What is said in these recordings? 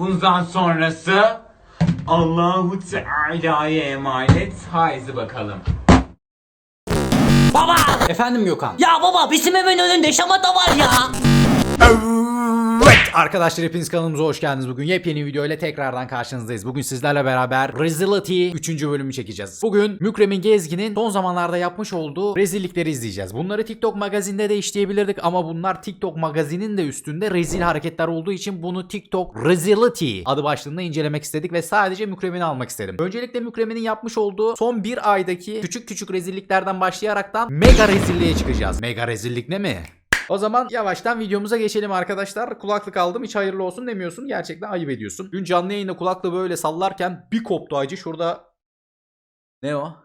Bundan sonrası Allahu Teala'ya emanet. Haydi bakalım. Baba! Efendim Gökhan. Ya baba bizim evin önünde şamata var ya. Arkadaşlar hepiniz kanalımıza hoş geldiniz. Bugün yepyeni video ile tekrardan karşınızdayız. Bugün sizlerle beraber Rezility 3. bölümü çekeceğiz. Bugün Mükremin Gezgin'in son zamanlarda yapmış olduğu rezillikleri izleyeceğiz. Bunları TikTok magazinde de işleyebilirdik ama bunlar TikTok magazinin de üstünde rezil hareketler olduğu için bunu TikTok Rezility adı başlığında incelemek istedik ve sadece Mükremin'i almak istedim. Öncelikle Mükremin'in yapmış olduğu son bir aydaki küçük küçük rezilliklerden başlayaraktan mega rezilliğe çıkacağız. Mega rezillik ne mi? O zaman yavaştan videomuza geçelim arkadaşlar. Kulaklık aldım hiç hayırlı olsun demiyorsun. Gerçekten ayıp ediyorsun. Dün canlı yayında kulaklığı böyle sallarken bir koptu acı. Şurada ne o?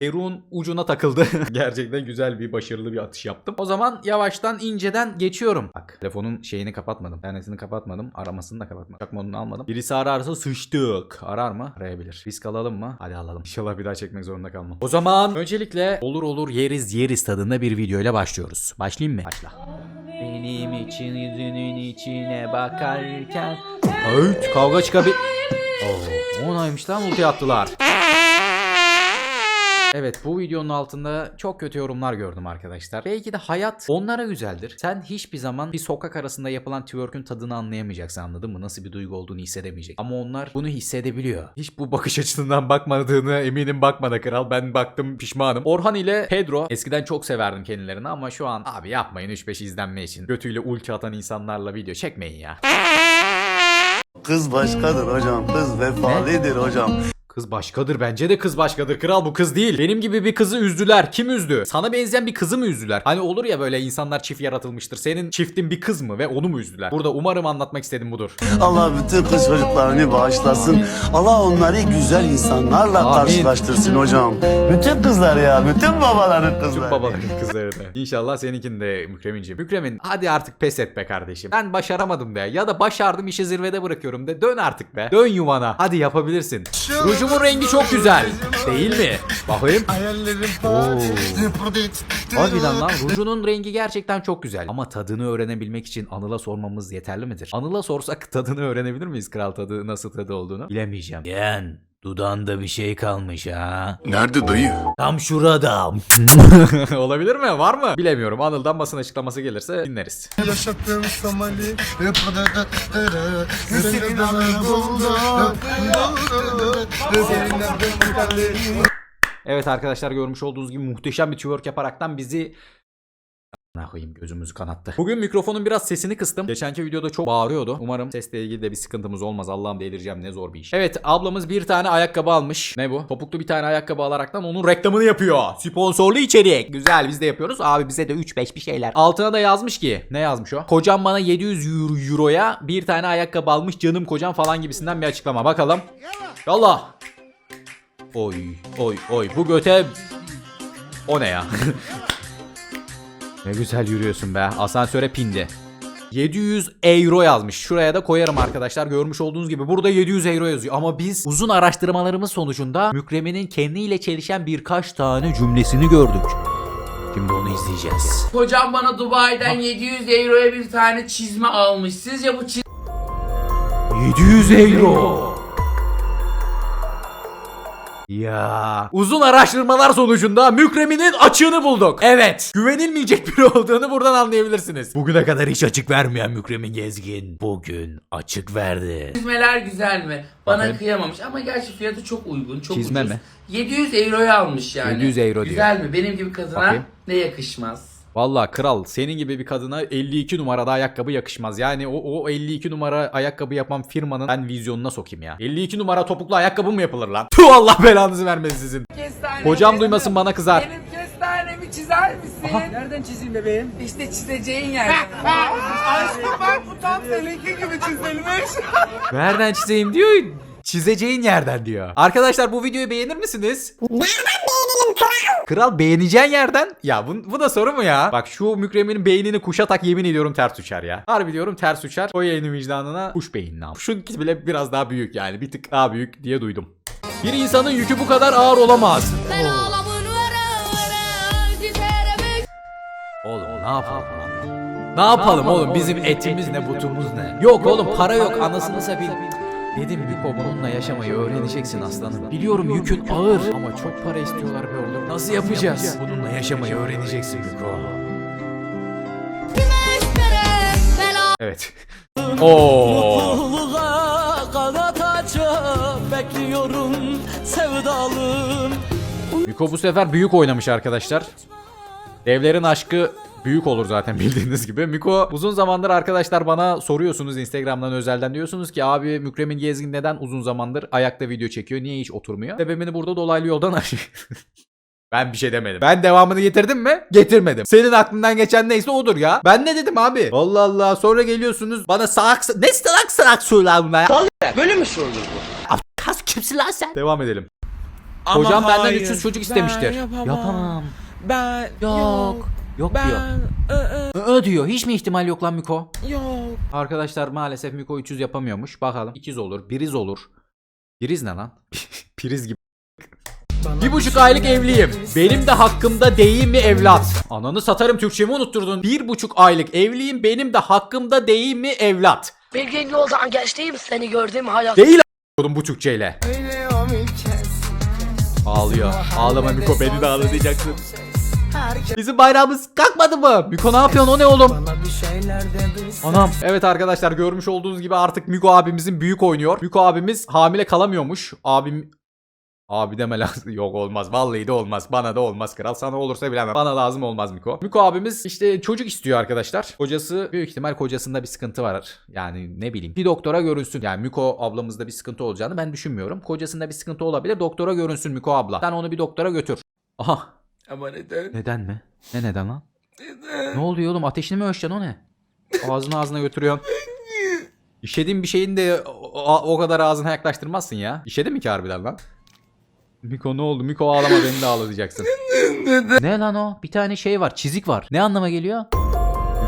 Peruğun ucuna takıldı. Gerçekten güzel bir başarılı bir atış yaptım. O zaman yavaştan inceden geçiyorum. Bak telefonun şeyini kapatmadım. İnternetini kapatmadım. Aramasını da kapatmadım. Uçak modunu almadım. Birisi ararsa sıçtık. Arar mı? Arayabilir. Risk alalım mı? Hadi alalım. İnşallah bir daha çekmek zorunda kalmam. O zaman öncelikle olur olur yeriz yeriz tadında bir video ile başlıyoruz. Başlayayım mı? Başla. Benim için yüzünün içine bakarken Evet kavga çıkabil... Oo, o neymiş lan ulti attılar. Evet bu videonun altında çok kötü yorumlar gördüm arkadaşlar. Belki de hayat onlara güzeldir. Sen hiçbir zaman bir sokak arasında yapılan twerk'ün tadını anlayamayacaksın anladın mı? Nasıl bir duygu olduğunu hissedemeyecek. Ama onlar bunu hissedebiliyor. Hiç bu bakış açısından bakmadığını eminim bakmadı kral. Ben baktım pişmanım. Orhan ile Pedro eskiden çok severdim kendilerini ama şu an abi yapmayın 3-5 izlenme için. Götüyle ulti atan insanlarla video çekmeyin ya. Kız başkadır hocam. Kız vefalidir hocam. Kız başkadır bence de kız başkadır kral bu kız değil. Benim gibi bir kızı üzdüler. Kim üzdü? Sana benzeyen bir kızı mı üzdüler? Hani olur ya böyle insanlar çift yaratılmıştır. Senin çiftin bir kız mı ve onu mu üzdüler? Burada umarım anlatmak istediğim budur. Allah bütün kız çocuklarını bağışlasın. Allah onları güzel insanlarla Amin. karşılaştırsın hocam. Bütün kızlar ya. Bütün babaların kızları. Tüm babaların kızları da. İnşallah seninkini de Mükremin'ciğim. Mükremin hadi artık pes et be kardeşim. Ben başaramadım de. Ya da başardım işi zirvede bırakıyorum de. Dön artık be. Dön yuvana. Hadi yapabilirsin. Rujumun rengi çok güzel. Değil mi? Bakayım. Oo. Harbiden lan rujunun rengi gerçekten çok güzel. Ama tadını öğrenebilmek için Anıl'a sormamız yeterli midir? Anıl'a sorsak tadını öğrenebilir miyiz kral tadı nasıl tadı olduğunu? Bilemeyeceğim. Yeğen dudağında bir şey kalmış ha. Nerede dayı? Tam şurada. Olabilir mi? Var mı? Bilemiyorum. Anıl'dan basın açıklaması gelirse dinleriz. Yaşattığım Somali Evet arkadaşlar görmüş olduğunuz gibi muhteşem bir twerk yaparaktan bizi ne koyayım gözümüzü kanattı. Bugün mikrofonun biraz sesini kıstım. Geçenki videoda çok bağırıyordu. Umarım sesle ilgili de bir sıkıntımız olmaz. Allah'ım delireceğim ne zor bir iş. Evet ablamız bir tane ayakkabı almış. Ne bu? Topuklu bir tane ayakkabı alaraktan onun reklamını yapıyor. Sponsorlu içerik. Güzel biz de yapıyoruz. Abi bize de 3-5 bir şeyler. Altına da yazmış ki. Ne yazmış o? Kocam bana 700 euro- euroya bir tane ayakkabı almış canım kocam falan gibisinden bir açıklama. Bakalım. Yallah. Oy oy oy bu göte o ne ya? ne güzel yürüyorsun be. Asansöre pindi. 700 euro yazmış. Şuraya da koyarım arkadaşlar. Görmüş olduğunuz gibi burada 700 euro yazıyor. Ama biz uzun araştırmalarımız sonucunda Mükremin'in kendiyle çelişen birkaç tane cümlesini gördük. Şimdi onu izleyeceğiz. Hocam bana Dubai'den 700 euroya bir tane çizme almış. Sizce bu çizme 700 euro. Ya uzun araştırmalar sonucunda Mükremin'in açığını bulduk. Evet güvenilmeyecek biri olduğunu buradan anlayabilirsiniz. Bugüne kadar hiç açık vermeyen Mükremin Gezgin bugün açık verdi. çizmeler güzel mi? Bana Bakayım. kıyamamış ama gerçi fiyatı çok uygun, çok Çizme ucuz. mi? 700 euroya almış yani. 700 euro diyor. Güzel mi? Benim gibi kadına Bakayım. ne yakışmaz? Valla kral senin gibi bir kadına 52 numarada ayakkabı yakışmaz. Yani o, o 52 numara ayakkabı yapan firmanın ben vizyonuna sokayım ya. 52 numara topuklu ayakkabı mı yapılır lan? Tuh Allah belanızı vermesin sizin. Kestane. Hocam duymasın bana kızar. Benim kestanemi çizer misin? Nereden çizeyim bebeğim? İşte çizeceğin yer. Aşkım bak bu tam seninki gibi çizilmiş. Nereden çizeyim diyor. Çizeceğin yerden diyor. Arkadaşlar bu videoyu beğenir misiniz? Nereden beğenelim kral? Kral beğeneceğin yerden. Ya bu, bu da soru mu ya? Bak şu mükremin beynini kuşa tak yemin ediyorum ters uçar ya. Harbi diyorum ters uçar. O yayının vicdanına kuş beyinli ama. Kuşun bile biraz daha büyük yani. Bir tık daha büyük diye duydum. Bir insanın yükü bu kadar ağır olamaz. Oğlum ne yapalım? Ne yapalım oğlum bizim etimiz ne butumuz ne? Yok oğlum para yok anasını satayım. Dedim Miko bununla yaşamayı öğreneceksin aslanım. Biliyorum yükün ağır ama çok para istiyorlar be oğlum. Nasıl yapacağız? Bununla yaşamayı öğreneceksin Miko. Evet. Oo. Bekliyorum sevdalım. Miko bu sefer büyük oynamış arkadaşlar. Devlerin aşkı büyük olur zaten bildiğiniz gibi. Miko uzun zamandır arkadaşlar bana soruyorsunuz Instagram'dan özelden diyorsunuz ki abi Mükremin Gezgin neden uzun zamandır ayakta video çekiyor? Niye hiç oturmuyor? Sebebini burada dolaylı yoldan arıyor. Ben bir şey demedim. Ben devamını getirdim mi? Getirmedim. Senin aklından geçen neyse odur ya. Ben ne dedim abi? Allah Allah. Sonra geliyorsunuz bana salak ne salak salak söyler bunlar ya. Böyle mi sorulur bu? Kas kimsin lan sen? Devam edelim. Ama Hocam benden hayır, 300 çocuk ben istemiştir. yapamam. Yapamam. Ben Yok. Yok Ben diyor. ı, ı, Ö diyor. Hiç mi ihtimal yok lan Miko? yok. Arkadaşlar maalesef Miko 300 yapamıyormuş. Bakalım. İkiz olur. Biriz olur. Biriz ne lan? Biriz gibi. Bir buçuk aylık evliyim. Benim de hakkımda değil mi evlat? Ananı satarım Türkçemi unutturdun. Bir buçuk aylık evliyim. Benim de hakkımda değil mi evlat? Bildiğin yoldan geçtiğim seni gördüğüm hayat. Değil a**ladım bu Türkçeyle. Ağlıyor. Ağlama Miko beni de ağlatacaksın. Bizim bayrağımız kalkmadı mı? Miko ne yapıyorsun o ne oğlum? Anam. Evet arkadaşlar görmüş olduğunuz gibi artık Miko abimizin büyük oynuyor. Miko abimiz hamile kalamıyormuş. Abim Abi deme lazım. Yok olmaz. Vallahi de olmaz. Bana da olmaz kral. Sana olursa bilemem. Bana lazım olmaz Miko. Miko abimiz işte çocuk istiyor arkadaşlar. Kocası büyük ihtimal kocasında bir sıkıntı var. Yani ne bileyim. Bir doktora görünsün. Yani Miko ablamızda bir sıkıntı olacağını ben düşünmüyorum. Kocasında bir sıkıntı olabilir. Doktora görünsün Miko abla. Sen onu bir doktora götür. Aha. Ama neden? Neden mi? Ne neden lan? Neden? Ne oluyor oğlum? Ateşini mi ölçeceksin o ne? Ağzına ağzına götürüyorsun. İşediğin bir şeyin de o, o kadar ağzına yaklaştırmazsın ya. İşedi mi ki harbiden lan? Miko ne oldu? Miko ağlama beni de ağlatacaksın. ne lan o? Bir tane şey var. Çizik var. Ne anlama geliyor?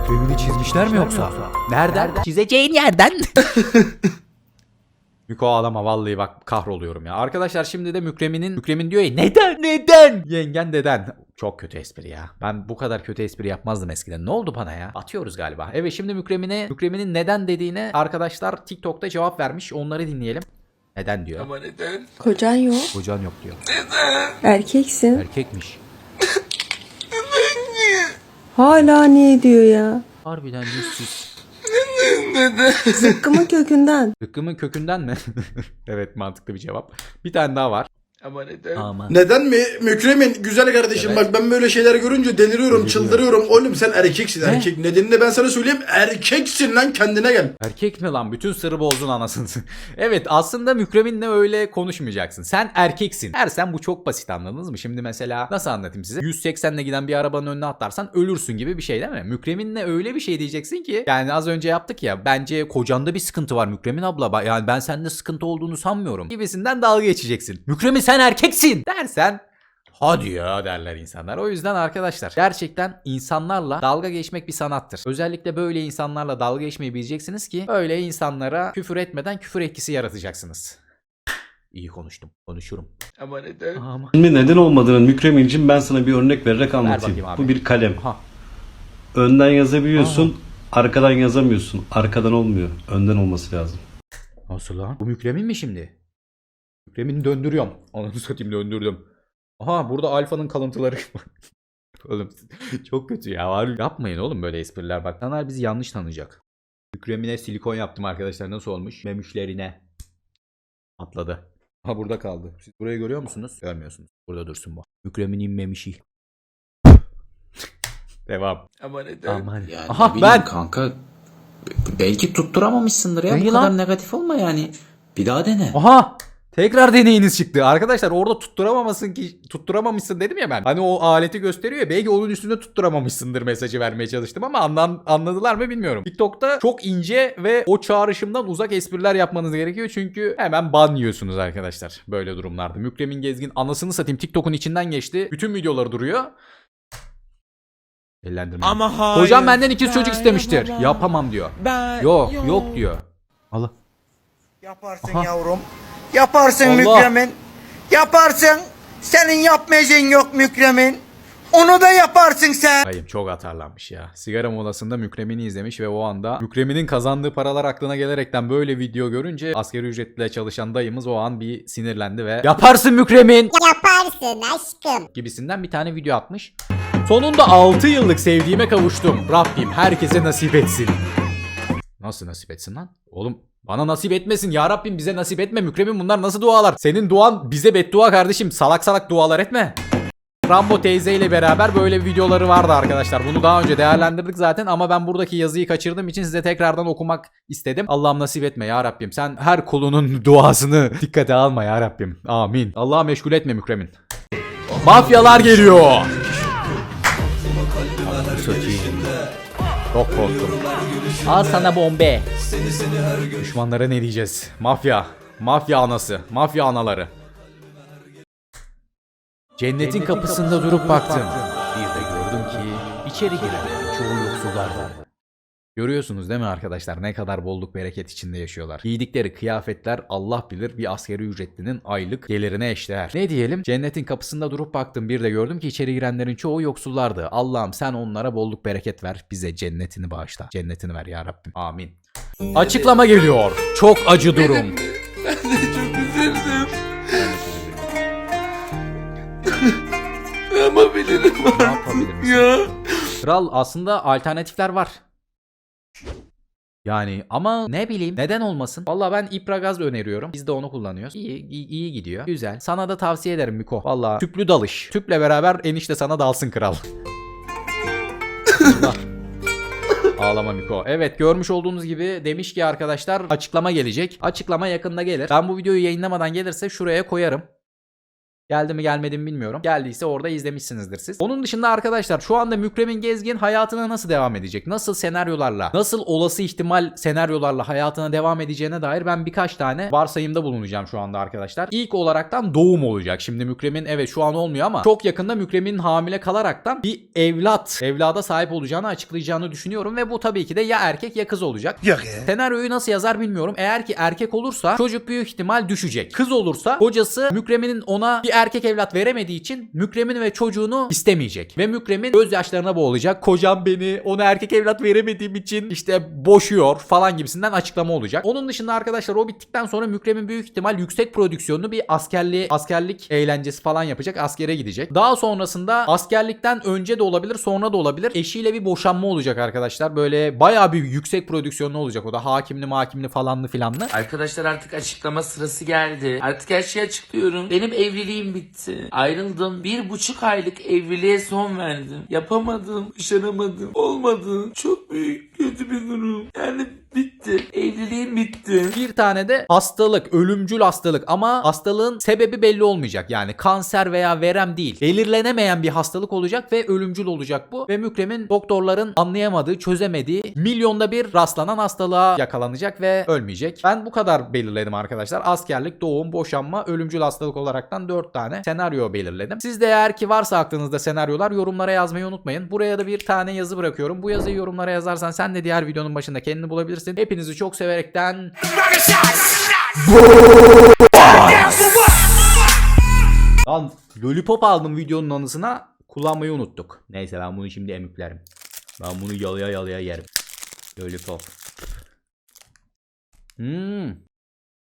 Yüklevini çizmişler mi yoksa? Nereden? Çizeceğin yerden. Miko ağlama vallahi bak kahroluyorum ya. Arkadaşlar şimdi de Mükremin'in Mükremin diyor ya neden neden? Yengen deden. Çok kötü espri ya. Ben bu kadar kötü espri yapmazdım eskiden. Ne oldu bana ya? Atıyoruz galiba. Evet şimdi Mükremin'e Mükremin'in neden dediğine arkadaşlar TikTok'ta cevap vermiş. Onları dinleyelim. Neden diyor. Ama neden? Kocan yok. Kocan yok diyor. Erkeksin. Erkekmiş. Hala niye diyor ya? Harbiden yüzsüz. Zıkkımın kökünden. Hıkkımın kökünden mi? evet mantıklı bir cevap. Bir tane daha var. Ama neden? Aman. Neden mi? Mükremin güzel kardeşim Evet. bak ben böyle şeyler görünce deliriyorum, çıldırıyorum. Oğlum sen erkeksin erkek. Nedenini de ben sana söyleyeyim. Erkeksin lan kendine gel. Erkek mi lan? Bütün sırrı bozdun anasını. evet aslında Mükremin'le öyle konuşmayacaksın. Sen erkeksin. Ersen bu çok basit anladınız mı? Şimdi mesela nasıl anlatayım size? 180'le giden bir arabanın önüne atlarsan ölürsün gibi bir şey değil mi? Mükremin'le öyle bir şey diyeceksin ki. Yani az önce yaptık ya. Bence kocanda bir sıkıntı var Mükremin abla. Ba- Yani ben sende sıkıntı olduğunu sanmıyorum. Gibisinden dalga geçeceksin. Mükremin sen erkeksin dersen Hadi ya derler insanlar. O yüzden arkadaşlar gerçekten insanlarla dalga geçmek bir sanattır. Özellikle böyle insanlarla dalga geçmeyi bileceksiniz ki böyle insanlara küfür etmeden küfür etkisi yaratacaksınız. İyi konuştum. Konuşurum. Ama neden? Ama. Şimdi neden olmadığını Mükremin'cim ben sana bir örnek vererek anlatayım. abi. Bu bir kalem. Aha. Önden yazabiliyorsun, arkadan yazamıyorsun. Arkadan olmuyor. Önden olması lazım. Nasıl lan? Bu mükremin mi şimdi? Mükremin döndürüyorum. Ananı satayım döndürdüm. Aha burada alfanın kalıntıları oğlum çok kötü ya. Var. Yapmayın oğlum böyle espriler bak. İnsanlar bizi yanlış tanıyacak. Mükremine silikon yaptım arkadaşlar. Nasıl olmuş? Memüşlerine. Atladı. Ha burada kaldı. Siz burayı görüyor musunuz? Görmüyorsunuz. Burada dursun bu. Mükremin memişi. Devam. Ama neden? Aman. Yani Aha ben. kanka belki tutturamamışsındır ya. İyi Bu lan. kadar negatif olma yani. Bir daha dene. Aha! Tekrar deneyiniz çıktı. Arkadaşlar orada tutturamamasın ki tutturamamışsın dedim ya ben. Hani o aleti gösteriyor ya belki onun üstünde tutturamamışsındır mesajı vermeye çalıştım ama anlan, anladılar mı bilmiyorum. TikTok'ta çok ince ve o çağrışımdan uzak espriler yapmanız gerekiyor çünkü hemen ban yiyorsunuz arkadaşlar böyle durumlarda. Mükremin Gezgin anasını satayım TikTok'un içinden geçti. Bütün videoları duruyor. Ellendirme. Ama hayır. Hocam benden ikiz çocuk ben istemiştir. yapamam. Yapamam diyor. Ben Yok yok diyor. Allah. Yaparsın Aha. yavrum. Yaparsın Allah. Mükremin. Yaparsın. Senin yapmayacağın yok Mükremin. Onu da yaparsın sen. Dayım çok atarlanmış ya. Sigara molasında Mükremin'i izlemiş ve o anda Mükremin'in kazandığı paralar aklına gelerekten böyle video görünce askeri ücretle çalışan dayımız o an bir sinirlendi ve Yaparsın Mükremin! Yaparsın aşkım. gibisinden bir tane video atmış. Sonunda 6 yıllık sevdiğime kavuştum. Rabbim herkese nasip etsin. Nasıl nasip etsin lan? Oğlum bana nasip etmesin ya Rabbim bize nasip etme Mükremin bunlar nasıl dualar? Senin duan bize beddua kardeşim salak salak dualar etme. Rambo teyze ile beraber böyle videoları vardı arkadaşlar. Bunu daha önce değerlendirdik zaten ama ben buradaki yazıyı kaçırdığım için size tekrardan okumak istedim. Allah'ım nasip etme ya Rabbim. Sen her kulunun duasını dikkate alma ya Rabbim. Amin. Allah'a meşgul etme Mükremin. Mafyalar geliyor. Korktum. Al sana bombe. Düşmanlara ne diyeceğiz? Mafya. Mafya anası. Mafya anaları. Cennetin kapısında durup baktım. Bir de gördüm ki içeri giren çoğu yoksullardan. Görüyorsunuz değil mi arkadaşlar ne kadar bolluk bereket içinde yaşıyorlar. Giydikleri kıyafetler Allah bilir bir askeri ücretlinin aylık gelirine eşdeğer. Ne diyelim? Cennetin kapısında durup baktım bir de gördüm ki içeri girenlerin çoğu yoksullardı. Allah'ım sen onlara bolluk bereket ver. Bize cennetini bağışla. Cennetini ver ya Rabbim. Amin. Açıklama geliyor. Çok acı durum. Ben de çok üzüldüm. ne yapabilirim Ne yapabilir misin? ya? Kral aslında alternatifler var. Yani ama ne bileyim neden olmasın? Valla ben İpragaz öneriyorum. Biz de onu kullanıyoruz. İyi, iyi, iyi gidiyor. Güzel. Sana da tavsiye ederim Miko. Valla tüplü dalış. Tüple beraber enişte sana dalsın kral. Ağlama Miko. Evet görmüş olduğunuz gibi demiş ki arkadaşlar açıklama gelecek. Açıklama yakında gelir. Ben bu videoyu yayınlamadan gelirse şuraya koyarım. Geldi mi gelmedi mi bilmiyorum. Geldiyse orada izlemişsinizdir siz. Onun dışında arkadaşlar şu anda Mükremin Gezgin hayatına nasıl devam edecek? Nasıl senaryolarla, nasıl olası ihtimal senaryolarla hayatına devam edeceğine dair ben birkaç tane varsayımda bulunacağım şu anda arkadaşlar. İlk olaraktan doğum olacak. Şimdi Mükremin evet şu an olmuyor ama çok yakında Mükremin hamile kalaraktan bir evlat, evlada sahip olacağını açıklayacağını düşünüyorum ve bu tabii ki de ya erkek ya kız olacak. Yok ya. Senaryoyu nasıl yazar bilmiyorum. Eğer ki erkek olursa çocuk büyük ihtimal düşecek. Kız olursa kocası Mükremin'in ona bir erkek evlat veremediği için Mükremin ve çocuğunu istemeyecek. Ve Mükremin gözyaşlarına boğulacak. Kocam beni ona erkek evlat veremediğim için işte boşuyor falan gibisinden açıklama olacak. Onun dışında arkadaşlar o bittikten sonra Mükremin büyük ihtimal yüksek prodüksiyonlu bir askerliği askerlik eğlencesi falan yapacak. Askere gidecek. Daha sonrasında askerlikten önce de olabilir sonra da olabilir. Eşiyle bir boşanma olacak arkadaşlar. Böyle bayağı bir yüksek prodüksiyonlu olacak o da. Hakimli makimli falanlı filanlı. Arkadaşlar artık açıklama sırası geldi. Artık her şeyi açıklıyorum. Benim evliliğim bitti. Ayrıldım. Bir buçuk aylık evliliğe son verdim. Yapamadım. Başaramadım. Olmadı. Çok büyük kötü bir durum. Yani bitti. Evliliğim bitti. Bir tane de hastalık, ölümcül hastalık ama hastalığın sebebi belli olmayacak. Yani kanser veya verem değil. Belirlenemeyen bir hastalık olacak ve ölümcül olacak bu. Ve Mükremin doktorların anlayamadığı, çözemediği milyonda bir rastlanan hastalığa yakalanacak ve ölmeyecek. Ben bu kadar belirledim arkadaşlar. Askerlik, doğum, boşanma, ölümcül hastalık olaraktan 4 tane senaryo belirledim. Siz de eğer ki varsa aklınızda senaryolar yorumlara yazmayı unutmayın. Buraya da bir tane yazı bırakıyorum. Bu yazıyı yorumlara yazarsan sen de diğer videonun başında kendini bulabilirsin. Hepinizi çok severekten Lan lollipop aldım videonun anısına kullanmayı unuttuk. Neyse ben bunu şimdi emüklerim. Ben bunu yalıya yalıya yerim. Lollipop. Hmm.